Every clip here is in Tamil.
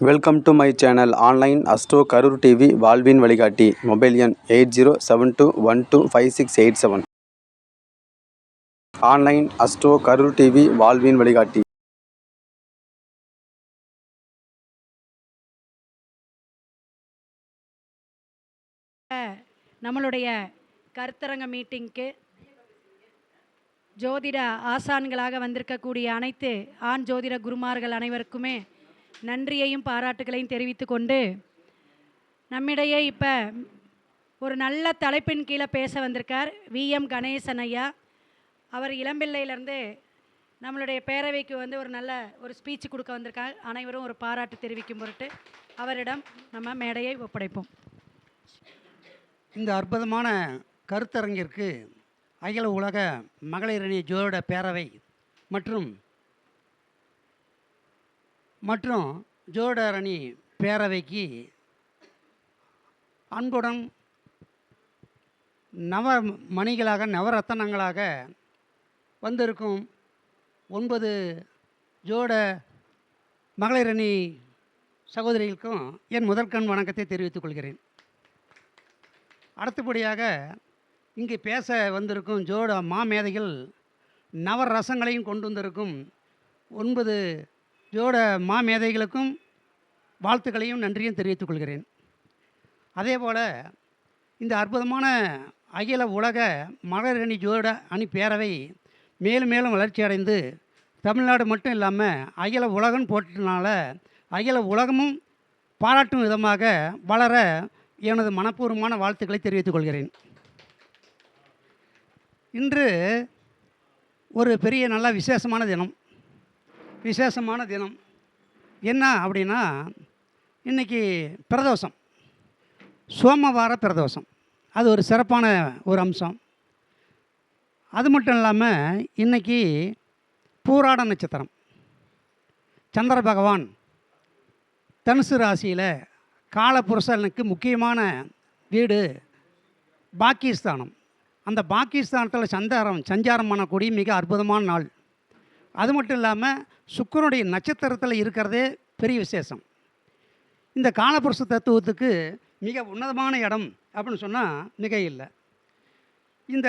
Welcome to my channel online astro Karur TV வாழ்வின் வழிகாட்டி மொபைல் எண் eight zero seven two one two five six eight seven online astro Karur TV வாழ்வின் வழிகாட்டி நம்மளுடைய கருத்தரங்க மீட்டிங்க்கு ஜோதிட ஆசான்களாக வந்திருக்கக்கூடிய அனைத்து ஆண் ஜோதிட குருமார்கள் அனைவருக்குமே நன்றியையும் பாராட்டுகளையும் தெரிவித்து கொண்டு நம்மிடையே இப்போ ஒரு நல்ல தலைப்பின் கீழே பேச வந்திருக்கார் விஎம் கணேசன் ஐயா. அவர் இளம்பிள்ளையிலேருந்து நம்மளுடைய பேரவைக்கு வந்து ஒரு நல்ல ஒரு ஸ்பீச் கொடுக்க வந்திருக்கார். அனைவரும் ஒரு பாராட்டு தெரிவிக்கும் பொருட்டு அவரிடம் நம்ம மேடையை ஒப்படைப்போம். இந்த அற்புதமான கருத்தரங்கிற்கு அகில உலக மகளிரணி ஜோதிட பேரவை மற்றும் மற்றும் ஜோடரணி பேரவைக்கு அன்புடன் நவ மணிகளாக நவரத்தனங்களாக வந்திருக்கும் ஒன்பது ஜோட மகளிரணி சகோதரிகளுக்கும் என் முதற்கண் வணக்கத்தை தெரிவித்துக் கொள்கிறேன். அடுத்தபடியாக இங்கு பேச வந்திருக்கும் ஜோட மாமேதைகள் நவரசங்களையும் கொண்டு வந்திருக்கும் ஒன்பது ஜோட மாமேதைகளுக்கும் வாழ்த்துக்களையும் நன்றியும் தெரிவித்துக் கொள்கிறேன். அதே போல் இந்த அற்புதமான அகில உலக மகளிரணி ஜோட அணி பேரவை மேலும் மேலும் வளர்ச்சி அடைந்து தமிழ்நாடு மட்டும் இல்லாமல் அகில உலகம் போட்டதுனால அகில உலகமும் பாராட்டும் விதமாக வளர எனது மனப்பூர்வமான வாழ்த்துக்களை தெரிவித்துக் கொள்கிறேன். இன்று ஒரு பெரிய நல்ல விசேஷமான தினம். விசேஷமான தினம். என்ன அப்படின்னா இன்றைக்கி பிரதோஷம். சோமவார பிரதோஷம். அது ஒரு சிறப்பான ஒரு அம்சம். அது மட்டும் இல்லாமல் இன்றைக்கி பூராட நட்சத்திரம். சந்திர பகவான் தனுசு ராசியில் காலபுருஷனுக்கு முக்கியமான வீடு பாக்கிஸ்தானம் அந்த பாகிஸ்தானத்தில் சந்தாரம் சஞ்சாரம் பண்ணக்கூடிய மிக அற்புதமான நாள். அது மட்டும் இல்லாமல் சுக்கரனுடைய நட்சத்திரத்தில் இருக்கிறதே பெரிய விசேஷம். இந்த காலபுருஷ தத்துவத்துக்கு மிக உன்னதமான இடம் அப்படின்னு சொன்னால் மிக இல்லை. இந்த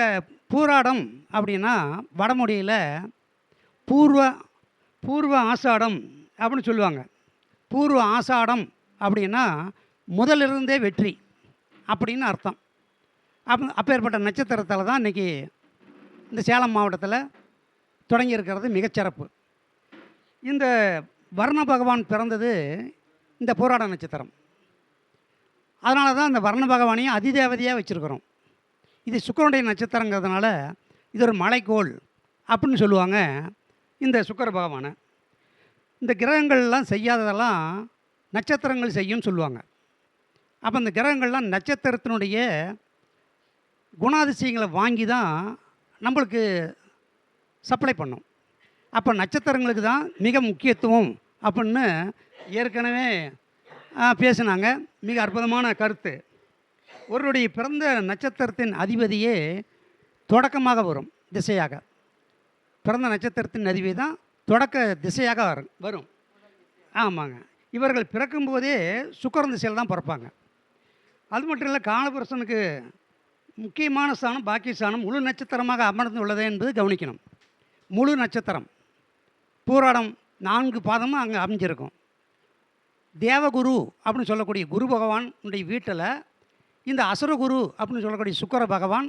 பூராடம் அப்படின்னா வடமொழியில் பூர்வ பூர்வ ஆசாடம் அப்படின்னு சொல்லுவாங்க. பூர்வ ஆசாடம் அப்படின்னா முதலிருந்தே வெற்றி அப்படின்னு அர்த்தம். அப் அப்பேற்பட்ட நட்சத்திரத்தில் தான் இன்றைக்கி இந்த சேலம் மாவட்டத்தில் தொடங்கியிருக்கிறது மிகச்சிறப்பு இந்த வர்ண பகவான் பிறந்தது இந்த போராட நட்சத்திரம். அதனால தான் இந்த வர்ண பகவானையும் அதிதேவதையாக வச்சுருக்கிறோம். இது சுக்கரனுடைய நட்சத்திரங்கிறதுனால இது ஒரு மலைக்கோள் அப்படின்னு சொல்லுவாங்க இந்த சுக்கர பகவானை. இந்த கிரகங்கள்லாம் செய்யாததெல்லாம் நட்சத்திரங்கள் செய்யும்னு சொல்லுவாங்க. அப்போ இந்த கிரகங்கள்லாம் நட்சத்திரத்தினுடைய குணாதிசயங்களை வாங்கி தான் நம்மளுக்கு சப்ளை பண்ணும். அப்போ நட்சத்திரங்களுக்கு தான் மிக முக்கியத்துவம் அப்படின்னு ஏற்கனவே பேசினாங்க. மிக அற்புதமான கருத்து. ஒருவருடைய பிறந்த நட்சத்திரத்தின் அதிபதியே தொடக்கமாக வரும் திசையாக. பிறந்த நட்சத்திரத்தின் அதிபதி தான் தொடக்க திசையாக வரும் வரும். ஆமாங்க. இவர்கள் பிறக்கும்போதே சுக்கரன் திசையில் தான் பிறப்பாங்க. அது மட்டும் இல்லை காலபுருஷனுக்கு முக்கியமான ஸ்தானம் பாக்கிய ஸ்தானம் முழு நட்சத்திரமாக அமர்ந்து உள்ளது என்பது கவனிக்கணும். முழு நட்சத்திரம். பூராடம் நான்கு பாதமும் அங்கே அமைஞ்சிருக்கும். தேவகுரு அப்படின்னு சொல்லக்கூடிய குரு பகவானுடைய வீட்டில் இந்த அசுரகுரு அப்படின்னு சொல்லக்கூடிய சுக்கர பகவான்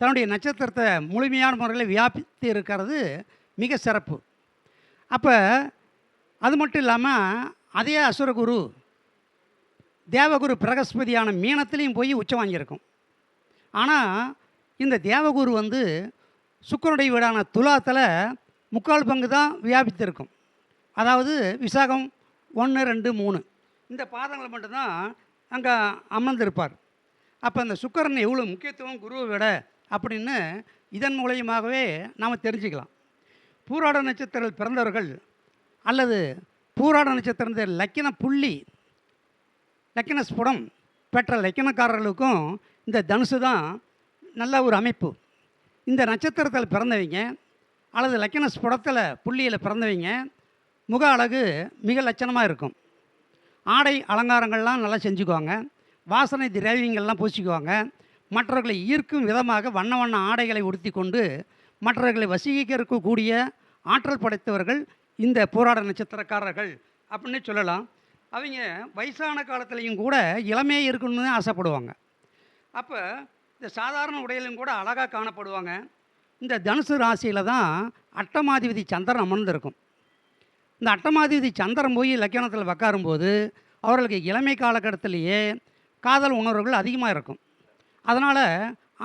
தன்னுடைய நட்சத்திரத்தை முழுமையான முறையில் வியாபித்து இருக்கிறது மிக சிறப்பு. அப்போ அது மட்டும் இல்லாமல் அதே அசுரகுரு தேவகுரு பிரகஸ்பதியான மீனத்திலையும் போய் உச்சம் வாங்கியிருக்கும். ஆனால் இந்த தேவகுரு வந்து சுக்கரனுடைய வீடான துலாத்தில் முக்கால் பங்கு தான் வியாபித்திருக்கும். அதாவது விசாகம் ஒன்று ரெண்டு மூணு. இந்த பாதங்கள் மட்டும்தான் அங்கே அமர்ந்திருப்பார். அப்போ அந்த சுக்கரன் எவ்வளோ முக்கியத்துவம் குருவை விட அப்படின்னு இதன் மூலியமாகவே நாம் தெரிஞ்சுக்கலாம். பூராட நட்சத்திரத்தில் பிறந்தவர்கள் அல்லது பூராட நட்சத்திரத்தில் லக்கின புள்ளி லக்கின ஸ்புடம் பெற்ற லக்கினக்காரர்களுக்கும் இந்த தனுசு தான் நல்ல ஒரு அமைப்பு. இந்த நட்சத்திரத்தில் பிறந்தவங்க அல்லது லக்கின ஸ்புடத்தில் புள்ளியில் பிறந்தவங்க முக அழகு மிக லட்சணமாக இருக்கும். ஆடை அலங்காரங்கள்லாம் நல்லா செஞ்சுக்குவாங்க. வாசனை திரவியங்கள்லாம் பூசிக்குவாங்க. மற்றவர்களை ஈர்க்கும் விதமாக வண்ண வண்ண ஆடைகளை உடுத்தி கொண்டு மற்றவர்களை வசீகரிக்கக்கூடிய ஆற்றல் படைத்தவர்கள் இந்த போராட நட்சத்திரக்காரர்கள் அப்படின்னு சொல்லலாம். அவங்க வயசான காலத்துலேயும் கூட இளமையாக இருக்கணும்னு ஆசைப்படுவாங்க. அப்போ இந்த சாதாரண உடையிலும் கூட அழகாக காணப்படுவாங்க. இந்த தனுசு ராசியில் தான் அட்டமாதிபதி சந்திரன் அமர்ந்திருக்கும். இந்த அட்டமாதிபதி சந்திரன் போய் லக்கணத்தில் உக்காரும்போது அவர்களுக்கு இளமை காலகட்டத்திலேயே காதல் உணர்வுகள் அதிகமாக இருக்கும். அதனால்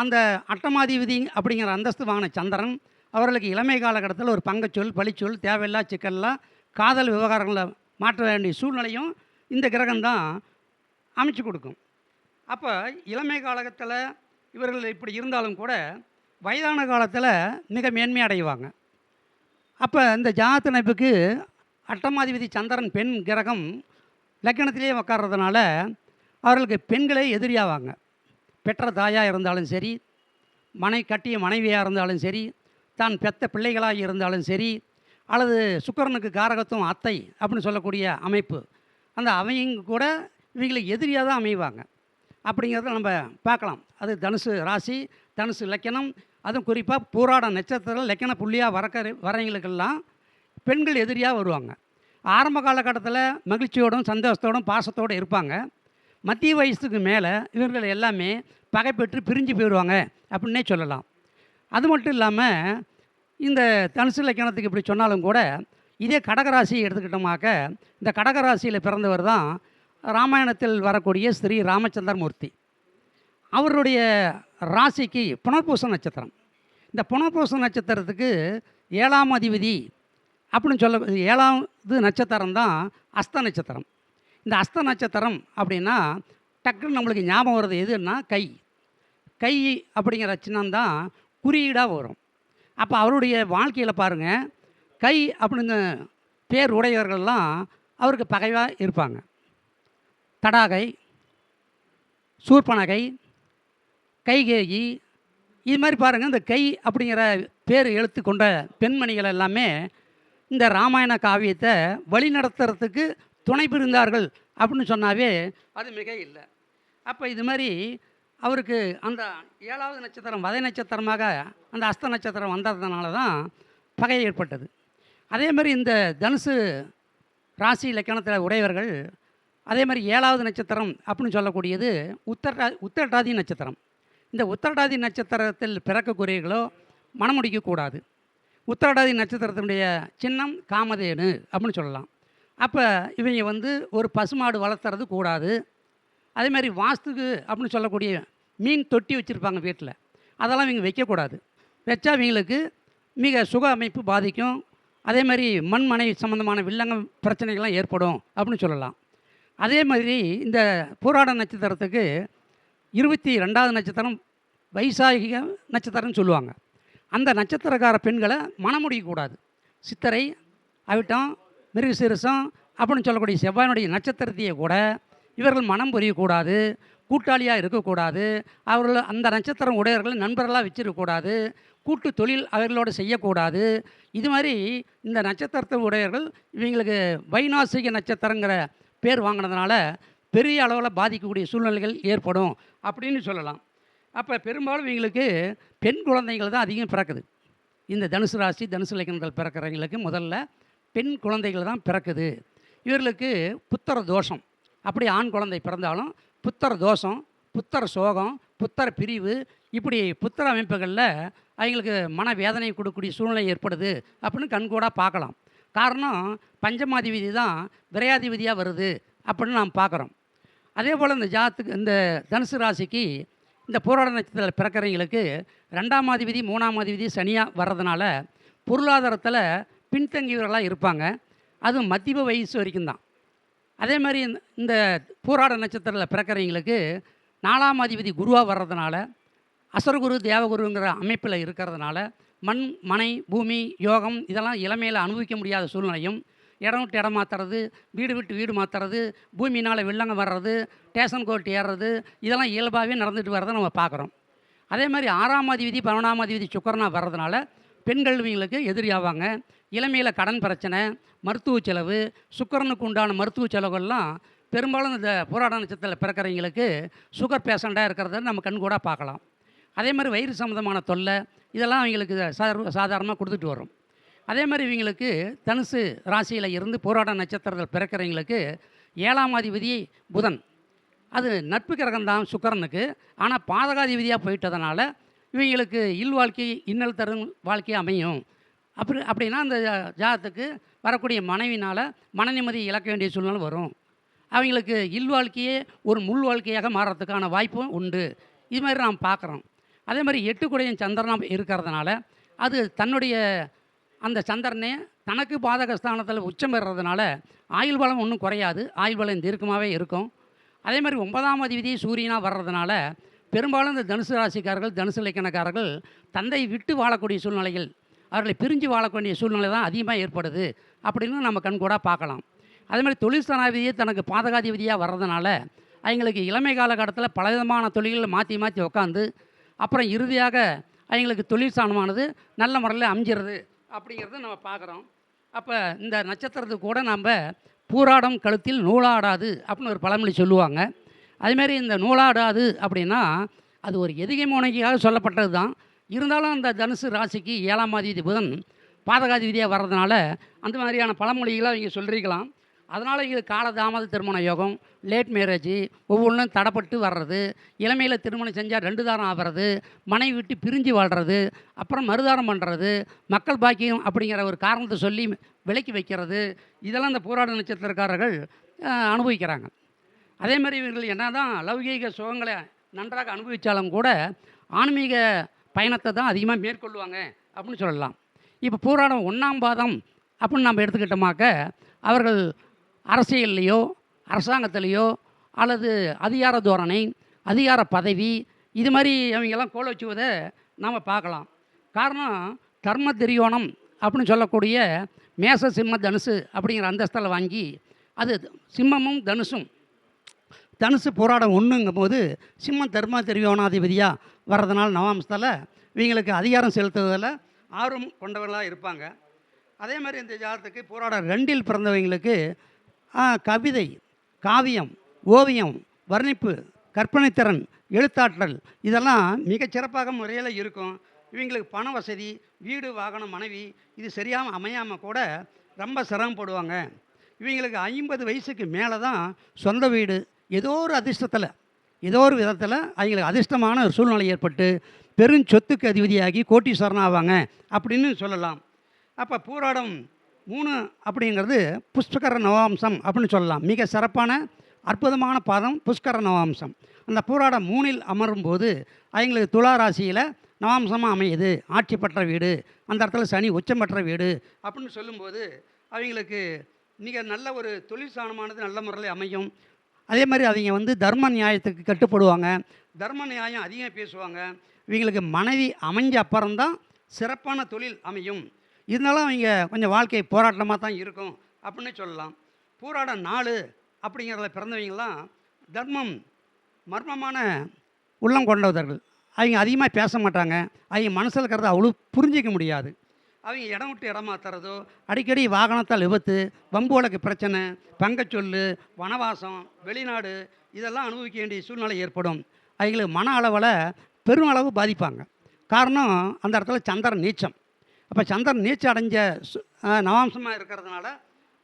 அந்த அட்டமாதிபதி அப்படிங்கிற அந்தஸ்து வாங்கின சந்திரன் அவர்களுக்கு இளமை காலகட்டத்தில் ஒரு பங்கச்சொல் பழிச்சொல் தேவையில்லா சிக்கல்லாம் காதல் விவகாரங்களை மாற்ற வேண்டிய சூழ்நிலையும் இந்த கிரகம்தான் அமைச்சு கொடுக்கும். அப்போ இளமை காலகட்டத்தில் இவர்கள் இப்படி இருந்தாலும் கூட வயதான காலத்தில் மிக மேன்மை அடைவாங்க. அப்போ இந்த ஜாதனைப்புக்கு அட்டமாதிபதி சந்திரன் பெண் கிரகம் லக்கணத்திலேயே உட்கார்றதுனால அவர்களுக்கு பெண்களே எதிரியாவாங்க. பெற்ற தாயாக இருந்தாலும் சரி மனை கட்டிய மனைவியாக இருந்தாலும் சரி தான் பெத்த பிள்ளைகளாக இருந்தாலும் சரி அல்லது சுக்கரனுக்கு காரகத்துவம் அத்தை அப்படின்னு சொல்லக்கூடிய அமைப்பு. அந்த அவங்க கூட இவங்களுக்கு எதிரியாக தான் அமைவாங்க. அப்படிங்கிறத நம்ம பார்க்கலாம். அது தனுசு ராசி தனுசு லக்கணம் அதுவும் குறிப்பாக பூராட நட்சத்திரம் லக்கண புள்ளியாக வரக்க வரவங்களுக்கெல்லாம் பெண்கள் எதிரியாக வருவாங்க. ஆரம்ப காலகட்டத்தில் மகிழ்ச்சியோடும் சந்தோஷத்தோடும் பாசத்தோடு இருப்பாங்க. மத்திய வயசுக்கு மேலே இவர்கள் எல்லாமே பகை பெற்று பிரிஞ்சு போயிடுவாங்க அப்படின்னே சொல்லலாம். அது மட்டும் இல்லாமல் இந்த தனுசு லக்கணத்துக்கு இப்படி சொன்னாலும் கூட இதே கடகராசியை எடுத்துக்கிட்டோமாக்க இந்த கடகராசியில் பிறந்தவர் தான் ராமாயணத்தில் வரக்கூடிய ஸ்ரீ ராமச்சந்திரமூர்த்தி. அவருடைய ராசிக்கு புனர்பூச நட்சத்திரம். இந்த புனர்பூச நட்சத்திரத்துக்கு ஏழாம் அதிபதி அப்படின்னு சொல்ல ஏழாவது நட்சத்திரம் தான் அஸ்த நட்சத்திரம். இந்த அஸ்த நட்சத்திரம் அப்படின்னா டக்குன்னு நம்மளுக்கு ஞாபகம் வர்றது எதுன்னா கை. கை அப்படிங்கிற சின்னம் தான் குறியீடாக வரும். அப்போ அவருடைய வாழ்க்கையில் பாருங்கள் கை அப்படின்னு பேர் உடையவர்கள்லாம் அவருக்கு பகைவாக இருப்பாங்க. தடாகை சூர்பனகை கைகேயி. இது மாதிரி பாருங்கள் இந்த கை அப்படிங்கிற பேர் எழுத்து கொண்ட பெண்மணிகள் எல்லாமே இந்த ராமாயண காவியத்தை வழிநடத்துறதுக்கு துணை புரிந்தார்கள் அப்படின்னு சொன்னாவே அது மிக இல்லை. அப்போ இது மாதிரி அவருக்கு அந்த ஏழாவது நட்சத்திரம் வதை நட்சத்திரமாக அந்த அஸ்த நட்சத்திரம் வந்ததுனால தான் பகை ஏற்பட்டது. அதே மாதிரி இந்த தனுசு ராசி இலக்கணத்தில் உடையவர்கள் அதே மாதிரி ஏழாவது நட்சத்திரம் அப்படின்னு சொல்லக்கூடியது உத்தர உத்தரட்டாதி நட்சத்திரம். இந்த உத்தரடாதி நட்சத்திரத்தில் பிறக்கக்கூடியவர்களோ மனமுடிக்கக்கூடாது. உத்தரடாதி நட்சத்திரத்தினுடைய சின்னம் காமதேனு அப்படின்னு சொல்லலாம். அப்போ இவங்க வந்து ஒரு பசுமாடு வளர்த்துறது கூடாது. அதே மாதிரி வாஸ்துக்கு அப்படின்னு சொல்லக்கூடிய மீன் தொட்டி வச்சுருப்பாங்க வீட்டில் அதெல்லாம் இவங்க வைக்கக்கூடாது. வச்சா இவங்களுக்கு மிக சுக அமைப்பு பாதிக்கும். அதே மாதிரி மண்மனை சம்மந்தமான வில்லங்க பிரச்சனைகள்லாம் ஏற்படும் அப்படின்னு சொல்லலாம். அதே மாதிரி இந்த போராட நட்சத்திரத்துக்கு இருபத்தி ரெண்டாவது நட்சத்திரம் வைசாகிக நட்சத்திரம்னு சொல்லுவாங்க. அந்த நட்சத்திரக்கார பெண்களை மனம் சித்தரை அவிட்டம் மிருகசீரசம் அப்படின்னு சொல்லக்கூடிய செவ்வாயினுடைய நட்சத்திரத்தையே கூட இவர்கள் மனம் புரியக்கூடாது கூட்டாளியாக இருக்கக்கூடாது. அவர்கள் அந்த நட்சத்திரம் உடையவர்களை நண்பர்களாக வச்சிருக்கக்கூடாது. கூட்டு தொழில் அவர்களோடு செய்யக்கூடாது. இது மாதிரி இந்த நட்சத்திரத்தை உடையவர்கள் இவங்களுக்கு வைநாசிக நட்சத்திரங்கிற பேர் வாங்கினதுனால பெரிய அளவில் பாதிக்கக்கூடிய சூழ்நிலைகள் ஏற்படும் அப்படின்னு சொல்லலாம். அப்போ பெரும்பாலும் இவங்களுக்கு பெண் குழந்தைகள் தான் அதிகம் பிறக்குது. இந்த தனுசு ராசி தனுசு லக்னங்கள் பிறக்கிறவங்களுக்கு முதல்ல பெண் குழந்தைகள் தான் பிறக்குது. இவர்களுக்கு புத்தர தோஷம். அப்படி ஆண் குழந்தை பிறந்தாலும் புத்தர தோஷம் புத்தர சோகம் புத்தர பிரிவு இப்படி புத்தர அமைப்புகளில் அவங்களுக்கு மன வேதனை கொடுக்கக்கூடிய சூழ்நிலை ஏற்படுது அப்படின்னு கண்கூடாக பார்க்கலாம். காரணம் பஞ்சமாதிபதி தான் விரையாதிபதியாக வருது அப்படின்னு நாம் பார்க்குறோம். அதே போல் இந்த ஜாத்துக்கு இந்த தனுசு ராசிக்கு இந்த போராட நட்சத்திரத்தில் பிறக்கிறவங்களுக்கு ரெண்டாம் அதிபதி மூணாம் அதிபதி சனியாக வர்றதுனால பொருளாதாரத்தில் பின்தங்கியவர்களாக இருப்பாங்க. அதுவும் மத்திய வயசு வரைக்கும் தான். அதே மாதிரி இந்த- இந்த நட்சத்திரத்தில் பிறக்கிறவங்களுக்கு நாலாம் அதிபதி குருவாக வர்றதுனால அசரகுரு தேவகுருங்கிற அமைப்பில் இருக்கிறதுனால மண் மனை பூமி யோகம் இதெல்லாம் இளமையில் அனுபவிக்க முடியாத சூழ்நிலையும் இடம் விட்டு இடம் மாற்றுறது வீடு விட்டு வீடு மாற்றுறது பூமினால் வெள்ளங்க வர்றது ஸ்டேஷன் கோர்ட் ஏறுறது இதெல்லாம் இயல்பாகவே நடந்துட்டு வரதை நம்ம பார்க்குறோம். அதே மாதிரி ஆறாம் அதிபதி பதினொன்றாம் அதிபதி சுக்கரனாக வர்றதுனால பெண்கள் இவங்களுக்கு எதிரியாவாங்க. இளமையில் கடன் பிரச்சனை மருத்துவ செலவு சுக்கரனுக்கு உண்டான மருத்துவ செலவுகள்லாம் பெரும்பாலும் இந்த போராட நட்சத்திரத்தில் பிறக்கிறவங்களுக்கு சுகர் பேஷண்ட்டாக இருக்கிறத நம்ம கண் கூட பார்க்கலாம். அதே மாதிரி வயிறு சம்மந்தமான தொல்லை இதெல்லாம் அவங்களுக்கு சாதாரணமாக கொடுத்துட்டு வரும். அதே மாதிரி இவங்களுக்கு தனுசு ராசியில் இருந்து போராட நட்சத்திரத்தில் பிறக்கிறவங்களுக்கு ஏழாம் அதிபதி புதன். அது நட்பு கிரகம்தான் சுக்கரனுக்கு. ஆனால் பாதகாதிபதியாக போயிட்டதுனால இவங்களுக்கு இல் வாழ்க்கை இன்னல் தரும் வாழ்க்கை அமையும். அப்படி அப்படின்னா அந்த ஜாதத்துக்கு வரக்கூடிய மனைவினால் மன நிம்மதி இழக்க வேண்டிய சூழ்நிலை வரும். அவங்களுக்கு இல் வாழ்க்கையே ஒரு முள் வாழ்க்கையாக மாறுறதுக்கான வாய்ப்பும் உண்டு. இது மாதிரி நாம் பார்க்குறோம். அதே மாதிரி எட்டு குடையன் சந்திரனாக இருக்கிறதுனால அது தன்னுடைய அந்த சந்திரனே தனக்கு பாதக ஸ்தானத்தில் உச்சம் பெறுறதுனால ஆயுள் பலம் ஒன்றும் குறையாது. ஆயுள் பலம் தீர்க்கமாகவே இருக்கும். அதே மாதிரி ஒன்பதாம் அதிபதி சூரியனாக வர்றதுனால பெரும்பாலும் இந்த தனுசு ராசிக்காரர்கள் தனுசு இலக்கணக்காரர்கள் தந்தை விட்டு வாழக்கூடிய சூழ்நிலைகள் அவர்களை பிரிஞ்சு வாழக்கூடிய சூழ்நிலை தான் அதிகமாக ஏற்படுது அப்படின்னு நம்ம கண்கூடாக பார்க்கலாம். அதே மாதிரி தொழில் ஸ்தானாதிபதியே தனக்கு பாதகாதிபதியாக வர்றதுனால அவங்களுக்கு இளமை காலகட்டத்தில் பலவிதமான தொழில்களை மாற்றி மாற்றி உக்காந்து அப்புறம் இறுதியாக அவங்களுக்கு தொழில் ஸ்தானமானது நல்ல முறையில் அமைஞ்சிருது. அப்படிங்கிறத நம்ம பார்க்குறோம். அப்போ இந்த நட்சத்திரத்துக்கு கூட நம்ம பூராடம் கழுத்தில் நூலாடாது அப்படின்னு ஒரு பழமொழி சொல்லுவாங்க. அதுமாரி இந்த நூலாடாது அப்படின்னா அது ஒரு எதிகை மோனைக்காக சொல்லப்பட்டது தான். இருந்தாலும் அந்த தனுசு ராசிக்கு ஏழாம் அதிபதி புதன் பாதகாதிபதியாக வர்றதுனால அந்த மாதிரியான பழமொழிகளை அவங்க சொல்லிருக்கலாம் அதனால் இது காலதாமத திருமண யோகம் லேட் மேரேஜ் ஒவ்வொன்றும் தடப்பட்டு வர்றது இளமையில் திருமணம் செஞ்சால் ரெண்டு தாரம் ஆகிறது மனைவி விட்டு பிரிஞ்சு வாழ்கிறது அப்புறம் மறுதாரம் பண்ணுறது மக்கள் பாக்கியம் அப்படிங்கிற ஒரு காரணத்தை சொல்லி விலக்கி வைக்கிறது இதெல்லாம் இந்த போராட்ட நட்சத்திரக்காரர்கள் அனுபவிக்கிறாங்க. அதே மாதிரி இவர்கள் என்ன தான் லௌகீக சுகங்களை நன்றாக அனுபவித்தாலும் கூட ஆன்மீக பயணத்தை தான் அதிகமாக மேற்கொள்வாங்க அப்படின்னு சொல்லலாம். இப்போ பூராடம் ஒன்றாம் பாதம் அப்படின்னு நம்ம எடுத்துக்கிட்டோமாக்க அவர்கள் அரசியல்லையோ அரசாங்கத்திலையோ அல்லது அதிகார தோரணை அதிகார பதவி இது மாதிரி அவங்கெல்லாம் கோல வச்சுவதை நாம் பார்க்கலாம். காரணம் தர்ம திரியோணம் அப்படின்னு சொல்லக்கூடிய மேச சிம்ம தனுசு அப்படிங்கிற அந்தஸ்தில் வாங்கி அது சிம்மமும் தனுசும். தனுசு போராடம் ஒன்றுங்கும் போது சிம்மம் தர்ம திரியோணாதிபதியாக வர்றதுனால நவாம்சத்தில் இவங்களுக்கு அதிகாரம் செலுத்துவதில் ஆர்வம் கொண்டவர்களாக இருப்பாங்க. அதே மாதிரி இந்த ஜாதத்துக்கு போராடம் ரெண்டில் பிறந்தவங்களுக்கு கவிதை காவியம் ஓவியம் வர்ணிப்பு கற்பனைத்திறன் எழுத்தாற்றல் இதெல்லாம் மிகச்சிறப்பாக முறையில் இருக்கும். இவங்களுக்கு பண வசதி வீடு வாகனம் மனைவி இது சரியாக அமையாமல் கூட ரொம்ப சிரமப்படுவாங்க இவங்களுக்கு ஐம்பது வயசுக்கு மேலே தான் சொந்த வீடு ஏதோ ஒரு அதிர்ஷ்டத்தில் ஏதோ ஒரு விதத்தில் அவங்களுக்கு அதிர்ஷ்டமான ஒரு சூழ்நிலை ஏற்பட்டு பெரும் சொத்துக்கு அதிபதியாகி கோட்டீஸ்வரன் ஆவாங்க அப்படின்னு சொல்லலாம். அப்போ பூராடம் மூணு அப்படிங்கிறது புஷ்கர நவாம்சம் அப்படின்னு சொல்லலாம். மிக சிறப்பான அற்புதமான பாதம் புஷ்கர நவாம்சம். அந்த பூராடம் மூணில் அமரும்போது அவங்களுக்கு துலா ராசியில் நவாம்சமாக அமையுது. ஆட்சி பெற்ற வீடு அந்த இடத்துல சனி உச்சம் பெற்ற வீடு அப்படின்னு சொல்லும்போது அவங்களுக்கு மிக நல்ல ஒரு தொழில் சாணமானது நல்ல முறையில் அமையும். அதே மாதிரி அவங்க வந்து தர்ம நியாயத்துக்கு கட்டுப்படுவாங்க. தர்ம நியாயம் அதிகம் பேசுவாங்க. இவங்களுக்கு மனைவி அமைஞ்ச அப்புறம்தான் சிறப்பான தொழில் அமையும். இருந்தாலும் அவங்க கொஞ்சம் வாழ்க்கை போராட்டமாக தான் இருக்கும் அப்படின்னு சொல்லலாம். பூராட நாலு அப்படிங்கிறத பிறந்தவங்களாம் தர்மம் மர்மமான உள்ளம் கொண்டவர்கள். அவங்க அதிகமாக பேச மாட்டாங்க. அவங்க மனசில் இருக்கிறத அவ்வளோ புரிஞ்சிக்க முடியாது. அவங்க இடம் விட்டு இடம் அடிக்கடி வாகனத்தால் விபத்து வம்பு வழக்கு பிரச்சனை பங்கச்சொல்லு வனவாசம் வெளிநாடு இதெல்லாம் அனுபவிக்க வேண்டிய சூழ்நிலை ஏற்படும். அவங்களுக்கு மன அளவில் பெரும் அளவு பாதிப்பாங்க. காரணம் அந்த இடத்துல சந்திரன் நீச்சம். அப்போ சந்திரன் நீச்சம் அடைஞ்ச நவாம்சமாக இருக்கிறதுனால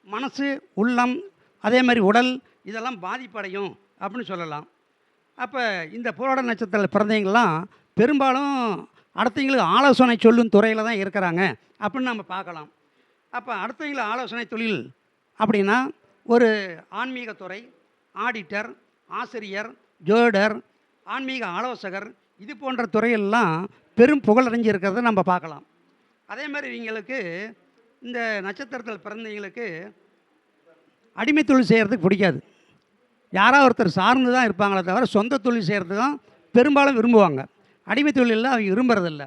மனசு உள்ளம் அதே மாதிரி உடல் இதெல்லாம் பாதிப்படையும் அப்படின்னு சொல்லலாம். அப்போ இந்த போராட நட்சத்திரத்தில் பிறந்தவங்களாம் பெரும்பாலும் அடுத்தவங்களுக்கு ஆலோசனை சொல்லும் துறையில் தான் இருக்கிறாங்க அப்படின்னு நம்ம பார்க்கலாம். அப்போ அடுத்தவங்களை ஆலோசனை தொழில் அப்படின்னா ஒரு ஆன்மீக துறை ஆடிட்டர் ஆசிரியர் ஜோடர் ஆன்மீக ஆலோசகர் இது போன்ற துறையெல்லாம் பெரும் புகழடைஞ்சு இருக்கிறத நம்ம பார்க்கலாம். அதே மாதிரி இவங்களுக்கு இந்த நட்சத்திரத்தில் பிறந்தவங்களுக்கு அடிமை தொழில் செய்கிறதுக்கு பிடிக்காது. யாராவது ஒருத்தர் சார்ந்து தான் இருப்பாங்களே தவிர சொந்த தொழில் செய்கிறது தான் பெரும்பாலும் விரும்புவாங்க. அடிமை தொழிலில் அவங்க விரும்புறதில்ல.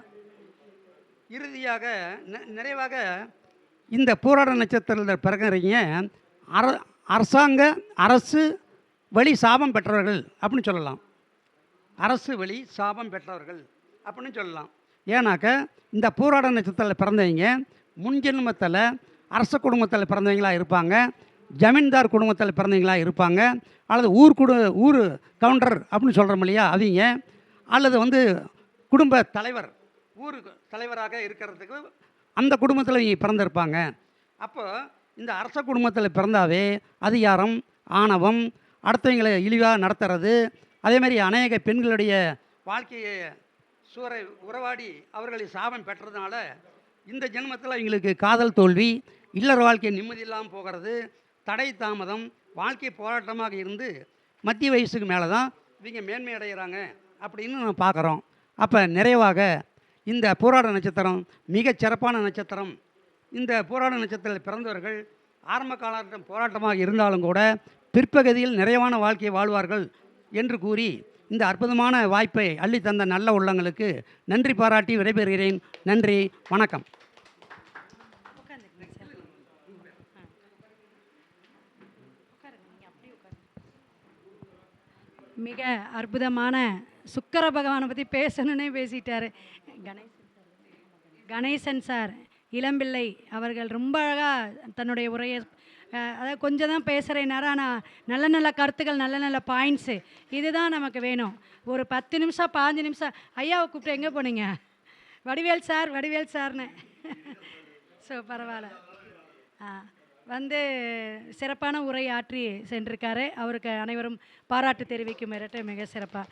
இறுதியாக நிறைவாக இந்த போராட நட்சத்திரத்தில் பிறகுறீங்க அர அரசாங்க அரசு வழி சாபம் பெற்றவர்கள் அப்படின்னு சொல்லலாம். அரசு வழி சாபம் பெற்றவர்கள் அப்படின்னு சொல்லலாம். ஏன்னாக்க இந்த போராட நட்சத்திரத்தில் பிறந்தவங்க முன்ஜென்மத்தில் அரச குடும்பத்தில் பிறந்தவங்களா இருப்பாங்க ஜமீன்தார் குடும்பத்தில் பிறந்தவங்களா இருப்பாங்க அல்லது ஊர் குடு ஊர் கவுண்டர் அப்படின்னு சொல்கிறோம் இல்லையா அவங்க அல்லது வந்து குடும்ப தலைவர் ஊர் தலைவராக இருக்கிறதுக்கு அந்த குடும்பத்தில் இவங்க பிறந்திருப்பாங்க. அப்போ இந்த அரச குடும்பத்தில் பிறந்தாவே அதிகாரம் ஆணவம் அடுத்தவங்களை இழிவாக நடத்துறது அதேமாதிரி அநேக பெண்களுடைய வாழ்க்கையை சுவரை உறவாடி அவர்களை சாபம் பெற்றதுனால இந்த ஜென்மத்தில் அவங்களுக்கு காதல் தோல்வி இல்லற வாழ்க்கை நிம்மதி இல்லாமல் போகிறது தடை தாமதம் வாழ்க்கை போராட்டமாக இருந்து மத்திய வயசுக்கு மேலே தான் இவங்க மேன்மை அடைகிறாங்க அப்படின்னு நம்ம பார்க்குறோம். அப்போ நிறைவாக இந்த போராட நட்சத்திரம் மிகச் சிறப்பான நட்சத்திரம் இந்த போராட நட்சத்திரத்தில் பிறந்தவர்கள் ஆரம்ப காலகட்டம் போராட்டமாக இருந்தாலும் கூட பிற்பகுதியில் நிறைவான வாழ்க்கையை வாழ்வார்கள் என்று கூறி இந்த அற்புதமான வாய்ப்பை அள்ளி தந்த நல்ல உள்ளங்களுக்கு நன்றி பாராட்டி விடைபெறுகிறேன். நன்றி வணக்கம். மிக அற்புதமான சுக்கர பகவானை பற்றி பேசணுன்னே பேசிட்டாரு. கணேசன் கணேசன் சார் இளம்பிள்ளை அவர்கள் ரொம்ப அழகாக தன்னுடைய உரையை அதாவது கொஞ்சம் தான் பேசுகிறேன் நேரம் ஆனால் நல்ல நல்ல கருத்துக்கள் நல்ல நல்ல பாயிண்ட்ஸு இதுதான் நமக்கு வேணும். ஒரு பத்து நிமிஷம் பாஞ்சு நிமிஷம் ஐயாவை கூப்பிட்டு எங்கே போனீங்க? வடிவேல் சார் வடிவேல் சார்னு. ஸோ பரவாயில்ல. ஆ வந்து சிறப்பான உரை ஆற்றி சென்றிருக்காரு. அவருக்கு அனைவரும் பாராட்டு தெரிவிக்கும். மிரட்ட மிக சிறப்பாக